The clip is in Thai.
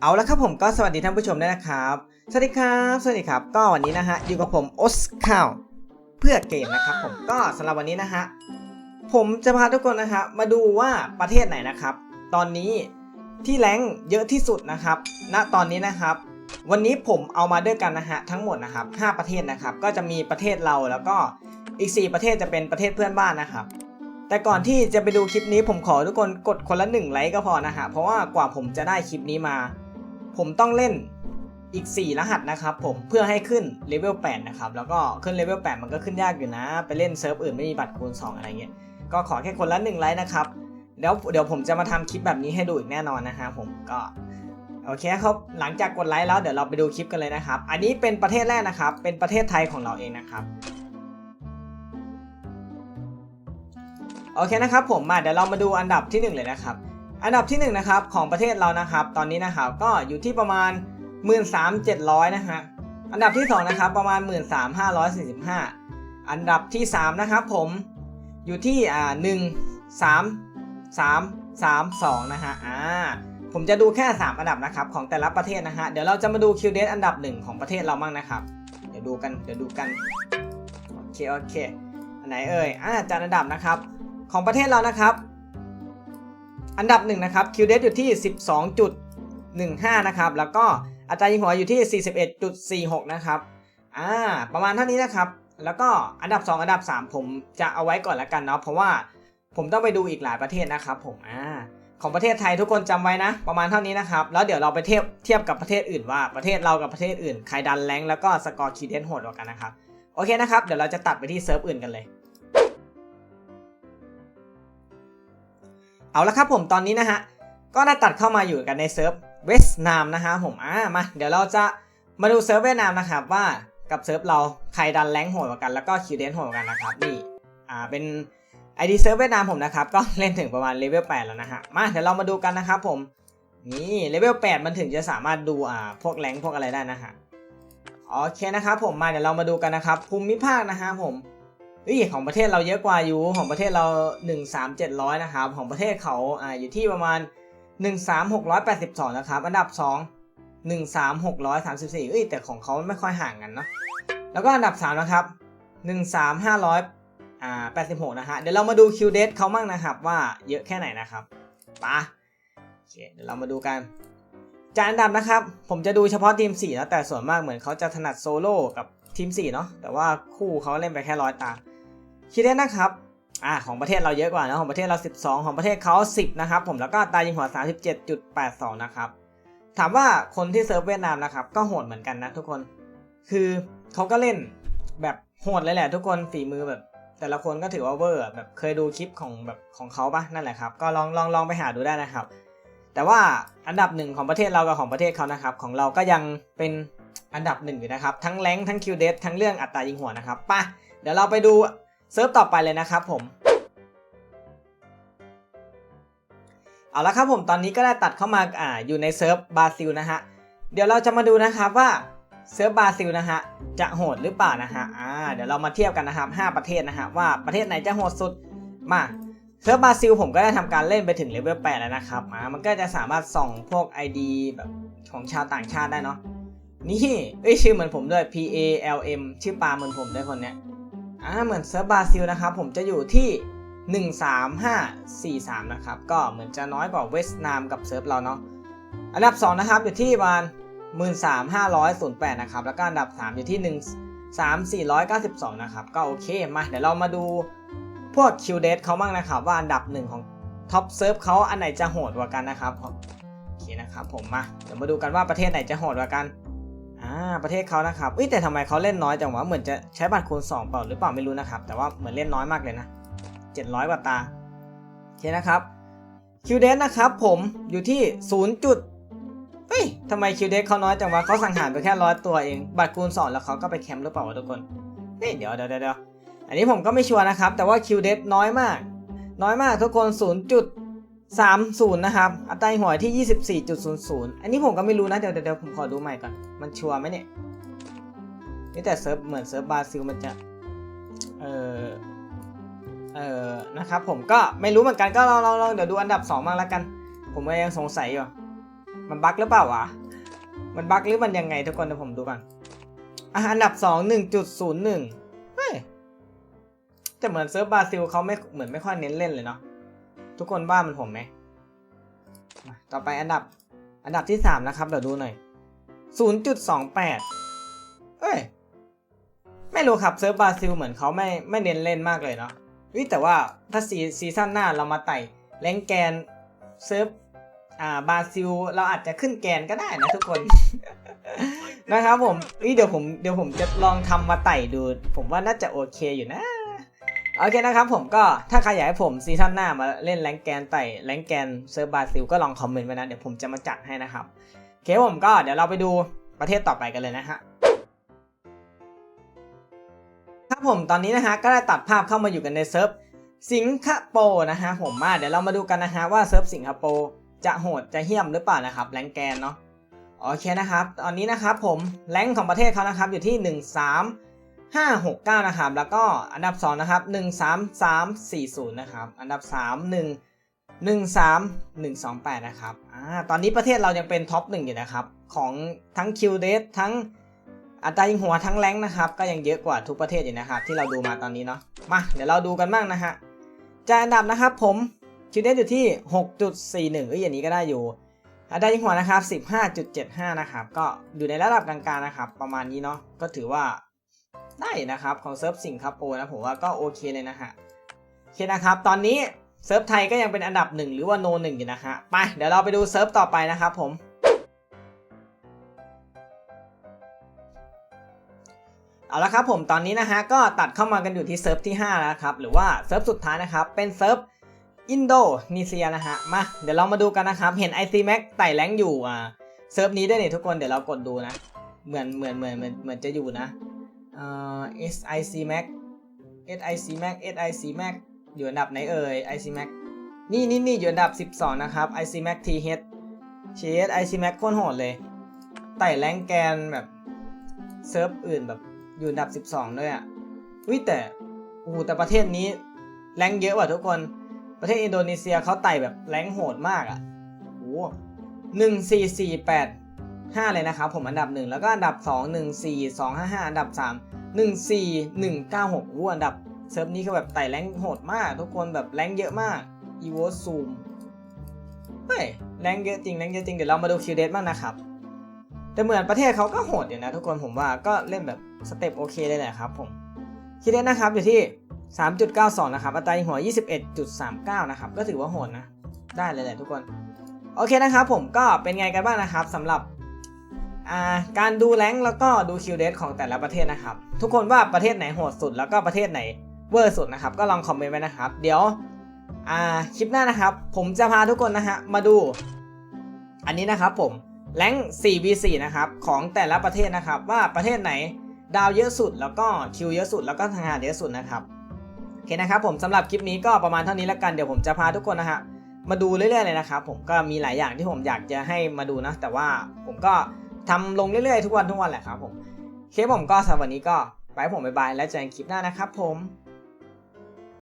เอาละครับผมก็สวัสดีท่านผู้ชมด้วยนะครับ สวัสดีครับ สวัสดีครับ ก็วันนี้นะฮะอยู่กับผมออสคาวเพื่อเกมนะครับผมก็สำหรับวันนี้นะฮะผมจะพาทุกคนนะฮะมาดูว่าประเทศไหนนะครับ ตอนนี้ที่แรงเยอะที่สุดนะครับ ณตอนนี้นะครับ วันนี้ผมเอามาด้วยกันนะฮะทั้งหมดนะครับ 5 ประเทศนะครับ ก็จะมีประเทศเราแล้วก็อีก 4 ประเทศจะเป็นประเทศเพื่อนบ้านนะครับแต่ก่อนที่จะไปดูคลิปนี้ผมขอทุกคนกดคนละหนึ่งไลค์ก็พอนะฮะเพราะว่ากว่าผมจะได้คลิปนี้มา ผมต้องเล่นอีก 4 รหัสนะครับผมเพื่อให้ขึ้นเลเวล8นะครับแล้วก็ขึ้นเลเวล8มันก็ขึ้นยากอยู่นะ ไปเล่นเซิร์ฟอื่นไม่มีบัตรคูณ 2 อะไรเงี้ยก็ขอแค่คนละ1ไลค์นะครับเดี๋ยวเดี๋ยวผมจะมาทำคลิปแบบนี้ให้ดูอีกแน่นอนนะฮะผมก็โอเคครับหลังจากกดไลค์แล้วเดี๋ยวเราไปดูคลิปกันเลยนะครับ อันนี้เป็นประเทศแรกนะครับ เป็นประเทศไทยของเราเองนะครับโอเคนะครับผมมาเดี๋ยวเรามาดูอันดับที่หนึ่งเลยนะครับ อันดับที่หนึ่งนะครับของประเทศเรานะครับ ตอนนี้นะครับก็อยู่ที่ประมาณ 13,700 นะฮะอันดับที่สองนะครับประมาณ 13,545 อันดับที่สามนะครับผมอยู่ที่อ่าหนึ่งสามสามสามสองนะฮะอ่าผมจะดูแค่ 3 อันดับนะครับของแต่ละประเทศนะฮะเดี๋ยวเราจะมาดูคิวเดสอันดับหนึ่งของประเทศเราบ้างนะครับ เดี๋ยวดูกันเดี๋ยวดูกันโอเคโอเคอันไหนเอ่ยอ่าจัดอันดับนะครับ ของประเทศเรานะครับ อันดับหนึ่งนะครับคิวเดสอยู่ที่ 12.15 นะครับ แล้วก็อัตรายิงหัวอยู่ที่ 41.46 นะครับ อ่า ประมาณเท่านี้นะครับ แล้วก็อันดับ 2 อันดับ 3 ผมจะเอาไว้ก่อนละกันเนาะ เพราะว่าผมต้องไปดูอีกหลายประเทศนะครับผม อ่า ของประเทศไทยทุกคนจำไว้นะ ประมาณเท่านี้นะครับ แล้วเดี๋ยวเราไปเทียบเทียบกับประเทศอื่นว่าประเทศเรากับประเทศอื่นใครดันแรงแล้วก็สกอร์คิวเดสโหดกว่ากันนะครับ โอเคนะครับ เดี๋ยวเราจะตัดไปที่เซิร์ฟอื่นกันเลย เอาละครับผมตอนนี้นะฮะก็ได้ตัดเข้ามาอยู่กันในเซิร์ฟเวสนามนะฮะผมอ่ามาเดี๋ยวเราจะมาดูเซิร์ฟเวียดนามนะครับว่ากับเซิร์ฟเราใครดันแรงโหดกว่ากันแล้วก็คิวเดนโหดกว่ากันนะครับนี่อ่าเป็นไอดีเซิร์ฟเวียดนามผมนะครับก็เล่นถึงประมาณเลเวล8แล้วนะฮะมาเดี๋ยวเรามาดูกันนะครับผมนี่เลเวล8มันถึงจะสามารถดูอ่าพวกแรงพวกอะไรได้นะฮะโอเคนะครับผมมาเดี๋ยวเรามาดูกันนะครับภูมิภาคนะฮะผม เฮ้ยของประเทศเราเยอะกว่าอยู่ของประเทศเรา 13700 นะครับ ของประเทศเขาอ่าอยู่ที่ประมาณ 13682 นะครับ อันดับ 2 13634 เอ้ยแต่ของเขาไม่ค่อยห่างกันเนาะแล้วก็อันดับ 3 นะครับ 13500อ่า86 นะฮะเดี๋ยวเรามาดูคิวเดสเขามั่งนะครับ ว่าเยอะแค่ไหนนะครับปะโอเคเดี๋ยวเรามาดูกันจากอันดับนะครับ ผมจะดูเฉพาะทีม4นะแต่ส่วนมากเหมือนเขาจะถนัดโซโล่กับทีม4เนาะแต่ว่าคู่เขาเล่นไปแค่ร้อยตา คิดได้นะครับอ่าของประเทศเราเยอะกว่านะของประเทศเรา 12 ของประเทศเขา 10 นะครับ ผมแล้วก็ตายยิงหัว 37.82 นะครับ ถามว่าคนที่เซิร์ฟเวียดนามนะครับ ก็โหดเหมือนกันนะทุกคน คือเขาก็เล่นแบบโหดเลยแหละทุกคนฝีมือแบบ แต่ละคนก็ถือว่าเวอร์แบบเคยดูคลิปของแบบของเขาปะนั่นแหละครับ ก็ลองลองลองไปหาดูได้นะครับ แต่ว่าอันดับหนึ่งของประเทศเรากับของประเทศเขานะครับ ของเราก็ยังเป็นอันดับหนึ่งอยู่นะครับ ทั้งแรงทั้งคิวเดสทั้งเรื่องอัตรายิงหัวนะครับปะเดี๋ยวเราไปดู เซิร์ฟต่อไปเลยนะครับผม เอาละครับผมตอนนี้ก็ได้ตัดเข้ามาอ่าอยู่ในเซิร์ฟบราซิลนะฮะ เดี๋ยวเราจะมาดูนะครับว่าเซิร์ฟบราซิลนะฮะจะโหดหรือเปล่านะฮะอ่าเดี๋ยวเรามาเทียบกันนะครับ 5 ประเทศนะฮะว่าประเทศไหนจะโหดสุดมาเซิร์ฟบราซิลผมก็ได้ทำการเล่นไปถึงเลเวล8แล้วนะครับอ่ามันก็จะสามารถส่องพวก ID แบบของชาวต่างชาติได้เนาะนี่เอ้ยชื่อเหมือนผมด้วย P A L M ชื่อปลาเหมือนผมด้วยคนเนี้ย อ่าเหมือนเซิร์ฟบราซิลนะครับ ผมจะอยู่ที่ 13543 นะครับ ก็เหมือนจะน้อยกว่าเวสต์นามกับเซิร์ฟเราเนาะอันดับ 2 นะครับ อยู่ที่ประมาณ13508 นะครับ แล้วก็อันดับ 3 อยู่ที่ 13492 นะครับ ก็โอเค มา เดี๋ยวเรามาดูพวกคิวเดสเขาบ้างนะครับ ว่าอันดับหนึ่งของท็อปเซิร์ฟเขาอันไหนจะโหดกว่ากันนะครับโอเคนะครับผมมา เดี๋ยวมาดูกันว่าประเทศไหนจะโหดกว่ากัน อ่าประเทศเขานะครับเอ้ยแต่ทำไมเขาเล่นน้อยจังวะเหมือนจะใช้บัตรคูณ2เปล่าหรือเปล่าไม่รู้นะครับ แต่ว่าเหมือนเล่นน้อยมากเลยนะ 700กว่าตาโอเคนะครับคิวเดสนะครับผมอยู่ที่0จุดเฮ้ยทำไมคิวเดสเขาน้อยจังวะเขาสังหารไปแค่ร้อยตัวเองบัตรคูณ2แล้วเขาก็ไปแคมป์หรือเปล่าวะทุกคนเฮ้ยเดี๋ยวเดี๋ยวเดี๋ยวอันนี้ผมก็ไม่ชัวร์นะครับ แต่ว่าคิวเดสน้อยมาก น้อยมากทุกคน0จุด 30 นะครับ อัตราหัวที่ 24.00 อันนี้ผมก็ไม่รู้นะ เดี๋ยวเดี๋ยวผมขอดูใหม่ก่อน มันชัวร์ไหมเนี่ย นี่แต่เซิร์ฟเหมือนเซิร์ฟบราซิลมันจะ เออเออนะครับผมก็ไม่รู้เหมือนกันก็ลองลองลองเดี๋ยวดูอันดับ2บ้างแล้วกัน ผมก็ยังสงสัยอยู่ มันบั๊กหรือเปล่าวะ มันบั๊กหรือมันยังไงทุกคนเดี๋ยวผมดูก่อนอะอันดับสองหนึ่งจุดศูนย์หนึ่งเฮ้ยแต่เหมือนเซิร์ฟบราซิลเขาไม่เหมือนไม่ค่อยเน้นเล่นเลยเนาะ ทุกคนว่ามันผมไหมมาต่อไปอันดับ อันดับที่สามนะครับ เดี๋ยวดูหน่อยศูนย์จุดสองแปดเอ้ย ไม่รู้ครับเซิร์ฟบราซิลเหมือนเขาไม่ไม่เน้นเล่นมากเลยเนาะวิแต่ว่าถ้าซีซีซั่นหน้าเรามาไต่แรงแกนเซิร์ฟอ่าบราซิลเราอาจจะขึ้นแกนก็ได้นะทุกคน นะครับผมวิเดี๋ยวผมเดี๋ยวผมจะลองทำมาไต่ดู ผมว่าน่าจะโอเคอยู่นะ โอเคนะครับผมก็ถ้าใครอยากให้ผมซีซั่นหน้ามาเล่นแรงแกนไต่แรงแกนเซิร์ฟบราซิลก็ลองคอมเมนต์ไว้นะเดี๋ยวผมจะมาจัดให้นะครับโอเคผมก็เดี๋ยวเราไปดูประเทศต่อไปกันเลยนะฮะครับผมตอนนี้นะฮะก็ได้ตัดภาพเข้ามาอยู่กันในเซิร์ฟสิงคโปร์นะฮะผมมาเดี๋ยวเรามาดูกันนะฮะว่าเซิร์ฟสิงคโปร์จะโหดจะเหี้ยมหรือเปล่านะครับแรงแกนเนาะโอเคนะครับ ตอนนี้นะครับผมแรงของประเทศเขานะครับอยู่ที่ 1 3 5 6 9 นะครับ แล้วก็อันดับ 2 นะครับ 1 3 3 4 0 นะครับ อันดับ 3 1 1 3 1 2 8 นะครับอ่าตอนนี้ประเทศเรายังเป็นท็อปหนึ่งอยู่นะครับ ของทั้งคิวเดสทั้งอัตรายิงหัวทั้งแรงนะครับ ก็ยังเยอะกว่าทุกประเทศอยู่นะครับ ที่เราดูมาตอนนี้เนาะ มา เดี๋ยวเราดูกันบ้างนะฮะจากอันดับนะครับผมคิวเดสอยู่ที่ 6.41เอ้ยอย่างนี้ก็ได้อยู่ อัตรายิงหัวนะครับ 15.75 นะครับ ก็อยู่ในระดับกลางๆนะครับ ประมาณนี้เนาะ ก็ถือว่า ได้นะครับของเซิร์ฟสิงคโปร์นะผมว่าก็โอเคเลยนะฮะโอเคนะครับตอนนี้เซิร์ฟไทยก็ยังเป็นอันดับหนึ่งหรือว่าโนหนึ่งอยู่นะฮะไปเดี๋ยวเราไปดูเซิร์ฟต่อไปนะครับผมเอาละครับผมตอนนี้นะฮะก็ตัดเข้ามากันอยู่ที่เซิร์ฟที่5แล้วครับหรือว่าเซิร์ฟสุดท้ายนะครับเป็นเซิร์ฟอินโดนีเซียนะฮะมาเดี๋ยวเรามาดูกันนะครับเห็น IC Max ไต่แรงอยู่อ่าเซิร์ฟนี้ด้วยนี่ยทุกคนเดี๋ยวเรากดดูนะ เหมือนเหมือนเหมือนเหมือนเหมือนจะอยู่นะ SIC Max SIC Max SIC Max อยู่อันดับไหนเอ่ย IC Max นี่นี่นี่อยู่อันดับ 12 นะครับ IC Max TH TH IC Max โคตรโหดเลย ไต่แรงแกนแบบเซิร์ฟอื่นแบบอยู่อันดับ 12 ด้วยอะวิแต่โอ้โหแต่ประเทศนี้แรงเยอะว่ะทุกคน ประเทศอินโดนีเซียเขาไต่แบบแรงโหดมากอะโอ้หนึ่งสี่สี่แปด ห้าเลยนะครับผมอันดับหนึ่งแล้วก็อันดับสองหนึ่งสี่สองห้าห้าอันดับสามหนึ่งสี่หนึ่งเก้าหกอู้อันดับเซิร์ฟนี้ก็แบบไต่แรงโหดมาก ทุกคนแบบแรงเยอะมากอีโวซูมเฮ้ยแรงเยอะจริงแรงเยอะจริงเดี๋ยวเรามาดูคิวเดตบ้างนะครับแต่เหมือนประเทศเขาก็โหดอยู่นะทุกคนผมว่าก็เล่นแบบสเต็ปโอเคเลยแหละครับผมคิดเล่นะครับอยู่ที่ 3.92 นะครับอัตรายิงหัว 21.39 นะครับก็ถือว่าโหดนะ ได้เลยแหละทุกคน โอเคนะครับผมก็เป็นไงกันบ้างนะครับสำหรับ การดูแรงแล้วก็ดูคิวเดตของแต่ละประเทศนะครับ ทุกคนว่าประเทศไหนโหดสุดแล้วก็ประเทศไหนเวอร์สุดนะครับ ก็ลองคอมเมนต์ไว้นะครับ เดี๋ยวคลิปหน้านะครับ ผมจะพาทุกคนนะฮะมาดู อันนี้นะครับผมแรง 4v4 นะครับของแต่ละประเทศนะครับ ว่าประเทศไหนดาวเยอะสุด แล้วก็คิวเยอะสุด แล้วก็ทางานเยอะสุดนะครับโอเคนะครับผมสำหรับคลิปนี้ก็ประมาณเท่านี้แล้วกันเดี๋ยวผมจะพาทุกคนนะฮะมาดูเรื่อยๆเลยนะครับผมก็มีหลายอย่างที่ผมอยากจะให้มาดูนะ แต่ว่าผมก็ ทำลงเรื่อยๆทุกวันทุกวันแหละครับผมเคผมก็สำหรับวันนี้ก็ไปผมบายบายแล้วเจอกันคลิปหน้านะครับผม